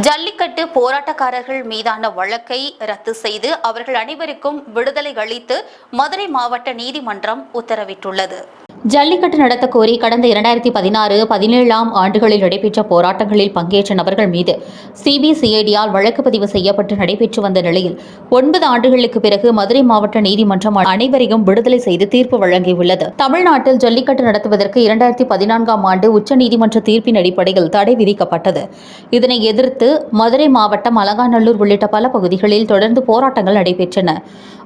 ஜல்லிக்கட்டு போராட்டக்காரர்கள் மீதான வழக்கை ரத்து செய்து அவர்கள் அனைவருக்கும் விடுதலை அளித்து மதுரை மாவட்ட நீதிமன்றம் உத்தரவிட்டுள்ளது. ஜல்லிக்கட்டு நடத்த கோரி கடந்த இரண்டாயிரத்தி பதினாறு பதினேழாம் ஆண்டுகளில் நடைபெற்ற போராட்டங்களில் பங்கேற்ற நபர்கள் மீது சிபிசிஐடியால் வழக்கு பதிவு செய்யப்பட்டு நடைபெற்று வந்த நிலையில் ஒன்பது ஆண்டுகளுக்கு பிறகு மதுரை மாவட்ட நீதிமன்றம் அனைவரையும் விடுதலை செய்து தீர்ப்பு வழங்கியுள்ளது. தமிழ்நாட்டில் ஜல்லிக்கட்டு நடத்துவதற்கு இரண்டாயிரத்தி பதினான்காம் ஆண்டு உச்சநீதிமன்ற தீர்ப்பின் அடிப்படையில் தடை விதிக்கப்பட்டது. இதனை எதிர்த்து மதுரை மாவட்டம் அலங்காநல்லூர் உள்ளிட்ட பல பகுதிகளில் தொடர்ந்து போராட்டங்கள் நடைபெற்றன.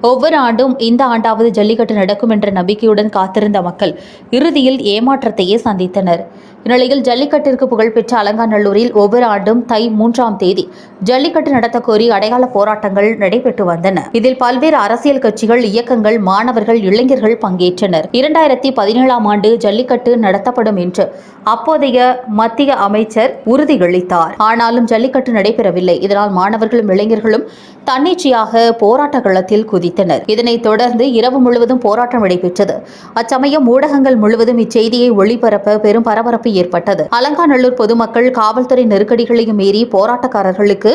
ஒவ்வொரு ஆண்டும் இந்த ஆண்டாவது ஜல்லிக்கட்டு நடக்கும் என்ற நம்பிக்கையுடன் காத்திருந்த மக்கள் இறுதியில் ஏமாற்றத்தையே சந்தித்தனர். இந்நிலையில் ஜல்லிக்கட்டிற்கு புகழ்பெற்ற அலங்காநல்லூரில் ஒவ்வொரு ஆண்டும் தை மூன்றாம் தேதி ஜல்லிக்கட்டு நடத்த கோரி அடையாள போராட்டங்கள் நடைபெற்று வந்தன. இதில் பல்வேறு அரசியல் கட்சிகள் இயக்கங்கள் மாணவர்கள் இளைஞர்கள் பங்கேற்றனர். இரண்டாயிரத்தி பதினேழாம் ஆண்டு ஜல்லிக்கட்டு நடத்தப்படும் என்று அப்போதைய மத்திய அமைச்சர் உறுதியளித்தார். ஆனாலும் ஜல்லிக்கட்டு நடைபெறவில்லை. இதனால் மாணவர்களும் இளைஞர்களும் தன்னிச்சையாக போராட்ட களத்தில் குதித்தனர். இதனைத் தொடர்ந்து இரவு முழுவதும் போராட்டம் நடைபெற்றது. அச்சமயம் ஊடக ஊடகங்கள் முழுவதும் இச்செய்தியை ஒளிபரப்ப பெரும் பரபரப்பு ஏற்பட்டது. அலங்காநல்லூர் பொதுமக்கள் காவல்துறை நெருக்கடிகளையும் மீறி போராட்டக்காரர்களுக்கு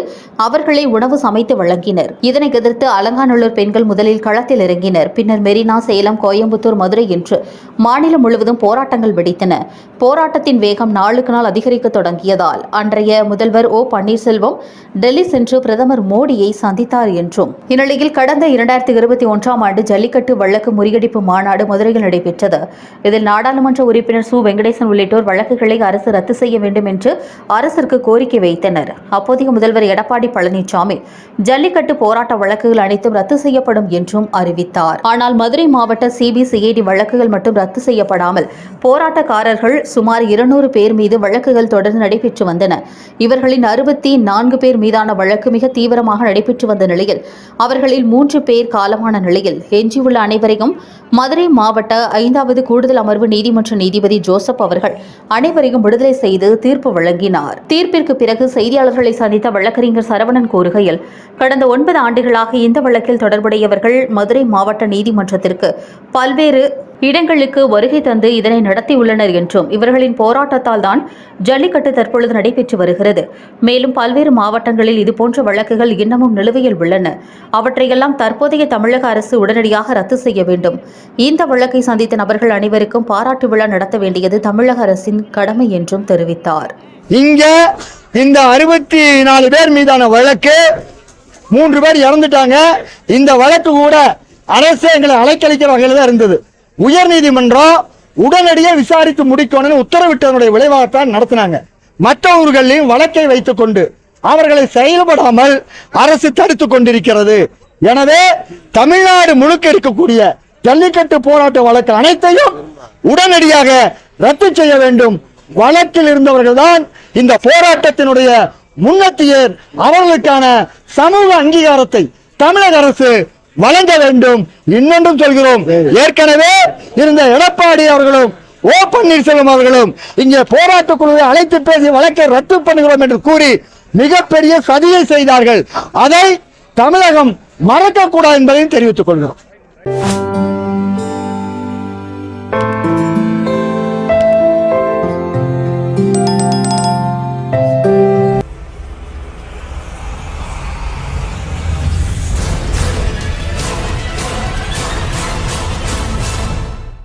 அவர்களே உணவு சமைத்து வழங்கினர். இதனை எதிர்த்து அலங்காநல்லூர் பெண்கள் முதலில் களத்தில் இறங்கினர். பின்னர் மெரினா சேலம் கோயம்புத்தூர் மதுரை என்று மாநிலம் முழுவதும் போராட்டங்கள் வெடித்தன. போராட்டத்தின் வேகம் நாளுக்கு நாள் அதிகரிக்க தொடங்கியதால் அன்றைய முதல்வர் ஓ. பன்னீர்செல்வம் டெல்லி சென்று பிரதமர் மோடியை சந்தித்தார் என்றும். இந்நிலையில் கடந்த இரண்டாயிரத்தி இருபத்தி ஒன்றாம் ஆண்டு ஜல்லிக்கட்டு வழக்கு முறியடிப்பு மாநாடு மதுரையில் நடைபெற்றது. இதில் நாடாளுமன்ற உறுப்பினர் சு. வெங்கடேசன் உள்ளிட்டோர் வழக்குகளை அரசு ரத்து செய்ய வேண்டும் என்று அரசிற்கு கோரிக்கை வைத்தனர். அப்போதைய முதல்வர் எடப்பாடி பழனிசாமி ஜல்லிக்கட்டு போராட்ட வழக்குகள் அனைத்தும் ரத்து செய்யப்படும் என்றும் அறிவித்தார். ஆனால் மதுரை மாவட்ட சிபிசிஐடி வழக்குகள் மட்டும் ரத்து செய்யப்படாமல் போராட்டக்காரர்கள் சுமார் இருநூறு பேர் மீது வழக்குகள் தொடர்ந்து நடைபெற்று வந்தன. இவர்களின் அறுபத்தி நான்கு பேர் மீதான வழக்கு மிக தீவிரமாக நடைபெற்று வந்த நிலையில் அவர்களில் மூன்று பேர் காலமான நிலையில் எஞ்சியுள்ள அனைவரையும் மதுரை மாவட்ட ஐந்தாவது கூடுதல் அமர்வு நீதிமன்ற நீதிபதி ஜோசப் அவர்கள் அனைவரையும் விடுதலை செய்து தீர்ப்பு வழங்கினார். தீர்ப்பிற்கு பிறகு செய்தியாளர்களை சந்தித்த வழக்கறிஞர் சரவணன் கூறுகையில் கடந்த ஒன்பது ஆண்டுகளாக இந்த வழக்கில் தொடர்புடையவர்கள் மதுரை மாவட்ட நீதிமன்றத்திற்கு பல்வேறு இடங்களுக்கு வருகை தந்து இதனை நடத்தியுள்ளனர் என்றும் இவர்களின் போராட்டத்தால் தான் ஜல்லிக்கட்டு தற்பொழுது நடைபெற்று வருகிறது. மேலும் பல்வேறு மாவட்டங்களில் இதுபோன்ற வழக்குகள் இன்னமும் நிலுவையில் உள்ளன. அவற்றையெல்லாம் தற்போதைய தமிழக அரசு உடனடியாக ரத்து செய்ய வேண்டும். இந்த வழக்கை சந்தித்த நபர்கள் அனைவருக்கும் பாராட்டு விழா நடத்த வேண்டியது தமிழக அரசின் கடமை என்றும் தெரிவித்தார். இங்க இந்த அறுபத்தி நாலு பேர் மீதான வழக்கு மூன்று பேர் இறந்துட்டாங்க. இந்த வழக்கு கூட அரசு எங்களை அலைக்கழிக்கிற வகையில் தான் இருந்தது. உயர்நீதிமன்றம் உடனடியாக விசாரித்து முடிக்கணும்னு உத்தரவிட்டதனுடைய விளைவாகத்தான் நடத்தினாங்க. மற்ற ஊர்களிலும் வழக்கை வைத்துக் கொண்டு அவர்களை செயல்படாமல் அரசு தடுத்துக் கொண்டிருக்கிறது. எனவே தமிழ்நாடு முழுக்க இருக்கக்கூடிய ஜல்லிக்கட்டு போராட்ட வழக்கு அனைத்தையும் உடனடியாக ரத்து செய்ய வேண்டும். வழக்கில் இருந்தவர்கள் தான் இந்த போராட்டத்தினுடைய முன்னத்தியர். அவர்களுக்கான சமூக அங்கீகாரத்தை தமிழக அரசு வழங்க வேண்டும். இன்னொன்றும் சொல்கிறோம். ஏற்கனவே இருந்த எடப்பாடி அவர்களும் ஓ பன்னீர்செல்வம் அவர்களும் இங்கே போராட்ட குழுவை அழைத்து பேசி வழக்கை ரத்து பண்ணுகிறோம் என்று கூறி மிகப்பெரிய சதியை செய்தார்கள். அதை தமிழகம் மறக்கக்கூடாது என்பதையும் தெரிவித்துக் கொள்கிறோம்.